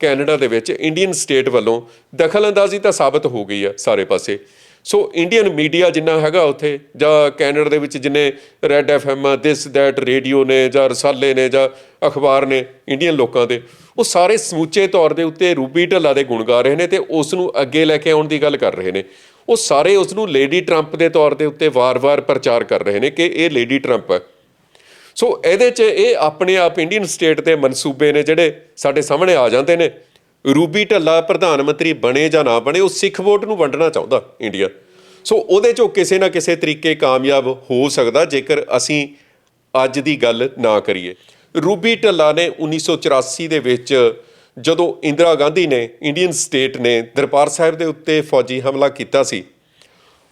Canada ਦੇ ਵਿੱਚ Indian state ਵੱਲੋਂ ਦਖਲਅੰਦਾਜ਼ੀ ਤਾਂ ਸਾਬਤ ਹੋ ਗਈ ਆ ਸਾਰੇ ਪਾਸੇ। ਸੋ ਇੰਡੀਅਨ ਮੀਡੀਆ ਜਿੰਨਾ ਹੈਗਾ ਉੱਥੇ ਜਾਂ ਕੈਨੇਡਾ ਦੇ ਵਿੱਚ ਜਿੰਨੇ Red FM this that radio ਨੇ ਜਾਂ ਰਸਾਲੇ ਨੇ ਜਾਂ ਅਖਬਾਰ ਨੇ ਇੰਡੀਅਨ ਲੋਕਾਂ ਦੇ, ਉਹ ਸਾਰੇ ਸਮੁੱਚੇ ਤੌਰ ਦੇ ਉੱਤੇ ਰੂਬੀ ਢੱਲਾ ਦੇ ਗੁਣ ਗਾ ਰਹੇ ਨੇ ਤੇ ਉਸ ਨੂੰ ਅੱਗੇ ਲੈ ਕੇ ਆਉਣ ਦੀ ਗੱਲ ਕਰ ਰਹੇ ਨੇ। ਉਹ ਸਾਰੇ ਉਸ ਨੂੰ ਲੇਡੀ ਟਰੰਪ ਦੇ ਤੌਰ ਦੇ ਉੱਤੇ ਵਾਰ-ਵਾਰ ਪ੍ਰਚਾਰ ਕਰ ਰਹੇ ਨੇ ਕਿ ਇਹ ਲੇਡੀ ਟਰੰਪ ਹੈ ਸੋ ਇਹਦੇ 'ਚ ਇਹ ਆਪਣੇ ਆਪ ਇੰਡੀਅਨ ਸਟੇਟ ਦੇ ਮਨਸੂਬੇ ਨੇ ਜਿਹੜੇ ਸਾਡੇ ਸਾਹਮਣੇ ਆ ਜਾਂਦੇ ਨੇ। ਰੂਬੀ ਢੱਲਾ ਪ੍ਰਧਾਨ ਮੰਤਰੀ ਬਣੇ ਜਾਂ ਨਾ ਬਣੇ, ਉਹ ਸਿੱਖ ਵੋਟ ਨੂੰ ਵੰਡਣਾ ਚਾਹੁੰਦਾ ਇੰਡੀਆ ਸੋ ਉਹਦੇ 'ਚੋਂ ਕਿਸੇ ਨਾ ਕਿਸੇ ਤਰੀਕੇ ਕਾਮਯਾਬ ਹੋ ਸਕਦਾ, ਜੇਕਰ ਅਸੀਂ ਅੱਜ ਦੀ ਗੱਲ ਨਾ ਕਰੀਏ। ਰੂਬੀ ਢੱਲਾ ਨੇ 1984 ਦੇ ਵਿੱਚ ਜਦੋਂ ਇੰਦਰਾ ਗਾਂਧੀ ਨੇ ਇੰਡੀਅਨ ਸਟੇਟ ਨੇ ਦਰਬਾਰ ਸਾਹਿਬ ਦੇ ਉੱਤੇ ਫੌਜੀ ਹਮਲਾ ਕੀਤਾ ਸੀ,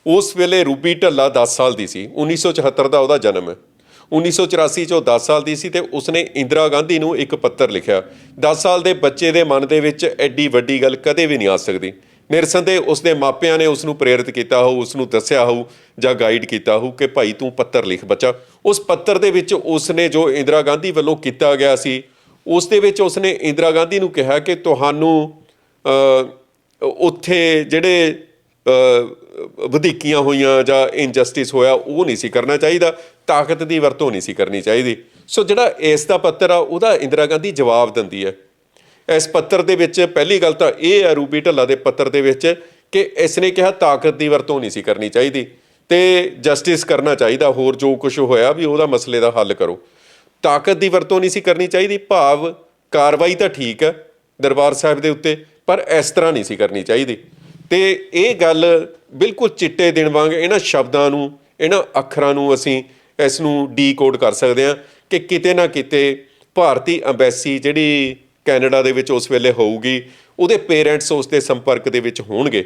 ਉਸ ਵੇਲੇ ਰੂਬੀ ਢੱਲਾ 10 ਸਾਲ ਦੀ ਸੀ। 1974 ਦਾ ਉਹਦਾ ਜਨਮ। ਹੈ 1984 ਚ ਉਹ 10 ਸਾਲ ਦੀ ਸੀ ਤੇ ਉਸਨੇ ਇੰਦਰਾ ਗਾਂਧੀ ਨੂੰ ਇੱਕ ਪੱਤਰ ਲਿਖਿਆ। 10 ਸਾਲ ਦੇ ਬੱਚੇ ਦੇ ਮਨ ਦੇ ਵਿੱਚ ਐਡੀ ਵੱਡੀ ਗੱਲ ਕਦੇ ਵੀ ਨਹੀਂ ਆ ਸਕਦੀ। ਨਿਰਸੰਦੇਹ ਉਸਦੇ ਮਾਪਿਆਂ ਨੇ ਉਸ ਨੂੰ ਪ੍ਰੇਰਿਤ ਕੀਤਾ ਹੋਊ ਉਸ ਨੂੰ ਦੱਸਿਆ ਹੋਊ ਜਾਂ ਗਾਈਡ ਕੀਤਾ ਹੋਊ ਕਿ ਭਾਈ ਤੂੰ ਪੱਤਰ ਲਿਖ ਬੱਚਾ। ਉਸ ਪੱਤਰ ਦੇ ਵਿੱਚ ਉਸਨੇ ਜੋ ਇੰਦਰਾ ਗਾਂਧੀ ਵੱਲੋਂ ਕੀਤਾ ਗਿਆ ਸੀ, ਉਸ ਦੇ ਵਿੱਚ ਉਸਨੇ ਇੰਦਰਾ ਗਾਂਧੀ ਨੂੰ ਕਿਹਾ ਕਿ ਤੁਹਾਨੂੰ ਉੱਥੇ ਜਿਹੜੇ ਵਧੀਕੀਆਂ ਹੋਈਆਂ ਜਾਂ ਇਨਜਸਟਿਸ ਹੋਇਆ, ਉਹ ਨਹੀਂ ਸੀ ਕਰਨਾ ਚਾਹੀਦਾ, ਤਾਕਤ ਦੀ ਵਰਤੋਂ ਨਹੀਂ ਸੀ ਕਰਨੀ ਚਾਹੀਦੀ। ਸੋ ਜਿਹੜਾ ਇਸ ਦਾ ਪੱਤਰ ਆ, ਉਹਦਾ ਇੰਦਰਾ ਗਾਂਧੀ ਜਵਾਬ ਦਿੰਦੀ ਹੈ। ਇਸ ਪੱਤਰ ਦੇ ਵਿੱਚ ਪਹਿਲੀ ਗੱਲ ਤਾਂ ਇਹ ਹੈ, ਰੂਬੀ ਢੱਲਾ ਦੇ ਪੱਤਰ ਦੇ ਵਿੱਚ, ਕਿ ਇਸ ਨੇ ਕਿਹਾ ਤਾਕਤ ਦੀ ਵਰਤੋਂ ਨਹੀਂ ਸੀ ਕਰਨੀ ਚਾਹੀਦੀ ਤੇ ਜਸਟਿਸ ਕਰਨਾ ਚਾਹੀਦਾ, ਹੋਰ ਜੋ ਕੁਝ ਹੋਇਆ ਵੀ ਉਹਦਾ ਮਸਲੇ ਦਾ ਹੱਲ ਕਰੋ। ਤਾਕਤ ਦੀ ਵਰਤੋਂ ਨਹੀਂ ਸੀ ਕਰਨੀ ਚਾਹੀਦੀ, ਭਾਵ ਕਾਰਵਾਈ ਤਾਂ ਠੀਕ ਹੈ ਦਰਬਾਰ ਸਾਹਿਬ ਦੇ ਉੱਤੇ, ਪਰ ਇਸ ਤਰ੍ਹਾਂ ਨਹੀਂ ਸੀ ਕਰਨੀ ਚਾਹੀਦੀ। ਤੇ ਇਹ ਗੱਲ ਬਿਲਕੁਲ ਚਿੱਟੇ ਦਿਨ ਵਾਂਗ ਇਹਨਾਂ ਸ਼ਬਦਾਂ ਨੂੰ, ਇਹਨਾਂ ਅੱਖਰਾਂ ਨੂੰ ਅਸੀਂ ਇਸ ਨੂੰ ਡੀਕੋਡ ਕਰ ਸਕਦੇ ਹਾਂ ਕਿ ਕਿਤੇ ਨਾ ਕਿਤੇ ਭਾਰਤੀ ਐਮਬੈਸੀ ਜਿਹੜੀ ਕੈਨੇਡਾ ਦੇ ਵਿੱਚ ਉਸ ਵੇਲੇ ਹੋਊਗੀ, ਉਹਦੇ ਪੇਰੈਂਟਸ ਉਸ ਦੇ ਸੰਪਰਕ ਦੇ ਵਿੱਚ ਹੋਣਗੇ।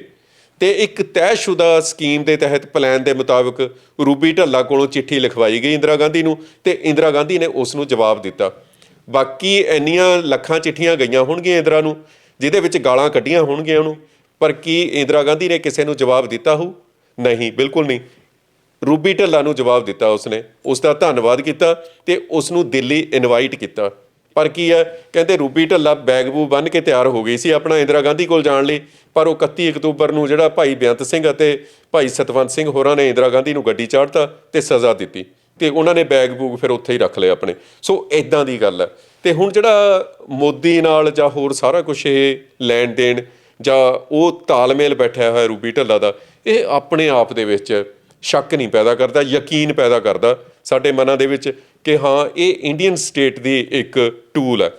ਤੇ ਇੱਕ ਤੈਅਸ਼ੁਦਾ ਸਕੀਮ ਦੇ ਤਹਿਤ ਪਲਾਨ ਦੇ ਮੁਤਾਬਕ ਰੂਬੀ ਢੱਲਾ ਕੋਲੋਂ ਚਿੱਠੀ ਲਿਖਵਾਈ ਗਈ ਇੰਦਰਾ ਗਾਂਧੀ ਨੂੰ ਤੇ ਇੰਦਰਾ ਗਾਂਧੀ ਨੇ ਉਸ ਨੂੰ ਜਵਾਬ ਦਿੱਤਾ। ਬਾਕੀ ਇੰਨੀਆਂ ਲੱਖਾਂ ਚਿੱਠੀਆਂ ਗਈਆਂ ਹੋਣਗੀਆਂ ਇੰਦਰਾ ਨੂੰ, ਜਿਹਦੇ ਵਿੱਚ ਗਾਲਾਂ ਕੱਢੀਆਂ ਹੋਣਗੀਆਂ ਉਹਨੂੰ। ਪਰ ਕੀ ਇੰਦਰਾ ਗਾਂਧੀ ਨੇ ਕਿਸੇ ਨੂੰ ਜਵਾਬ ਦਿੱਤਾ ਹੋ ਨਹੀਂ, ਬਿਲਕੁਲ ਨਹੀਂ। ਰੂਬੀ ਢੱਲਾ ਨੂੰ ਜਵਾਬ ਦਿੱਤਾ ਉਸਨੇ। ਉਸ ਦਾ ਧੰਨਵਾਦ ਕੀਤਾ ਤੇ ਉਸ ਨੂੰ ਦਿੱਲੀ ਇਨਵਾਈਟ ਕੀਤਾ। ਪਰ ਕੀ ਹੈ? ਕਹਿੰਦੇ ਰੂਬੀ ਢੱਲਾ ਬੈਗ ਬੈਗਬੂ ਬੰਨ ਕੇ ਤਿਆਰ ਹੋ ਗਈ ਸੀ ਆਪਣਾ ਇੰਦਰਾ ਗਾਂਧੀ ਕੋਲ ਜਾਣ ਲਈ। ਪਰ ਉਹ 31 ਅਕਤੂਬਰ ਨੂੰ ਜਿਹੜਾ ਭਾਈ ਬੇਅੰਤ ਸਿੰਘ ਅਤੇ ਭਾਈ ਸਤਵੰਤ ਸਿੰਘ ਹੋਰਾਂ ਨੇ ਇੰਦਰਾ ਗਾਂਧੀ ਨੂੰ ਗੱਡੀ ਚਾੜਤਾ ਤੇ ਸਜ਼ਾ ਦਿੱਤੀ। ਤੇ ਉਹਨਾਂ ਨੇ ਬੈਗ ਬੂਗ ਫਿਰ ਉੱਥੇ ਹੀ ਰੱਖ ਲਏ ਆਪਣੇ। ਸੋ ਇਦਾਂ ਦੀ ਗੱਲ ਹੈ। ਤੇ ਹੁਣ ਜਿਹੜਾ ਮੋਦੀ ਨਾਲ ਜਾਂ ਹੋਰ ਸਾਰਾ ਕੁਝ ਇਹ ਲੈਣ ਦੇਣ ਜਾਂ ਉਹ ਤਾਲਮੇਲ ਬੈਠਿਆ ਹੋਇਆ ਰੂਬੀ ਢੱਲਾ ਦਾ, ਇਹ ਆਪਣੇ ਆਪ ਦੇ ਵਿੱਚ ਸ਼ੱਕ ਨਹੀਂ ਪੈਦਾ ਕਰਦਾ, ਯਕੀਨ ਪੈਦਾ ਕਰਦਾ ਸਾਡੇ ਮਨਾਂ ਦੇ ਵਿੱਚ ਕਿ ਹਾਂ, ਇਹ ਇੰਡੀਅਨ ਸਟੇਟ ਦੀ ਇੱਕ ਟੂਲ ਹੈ।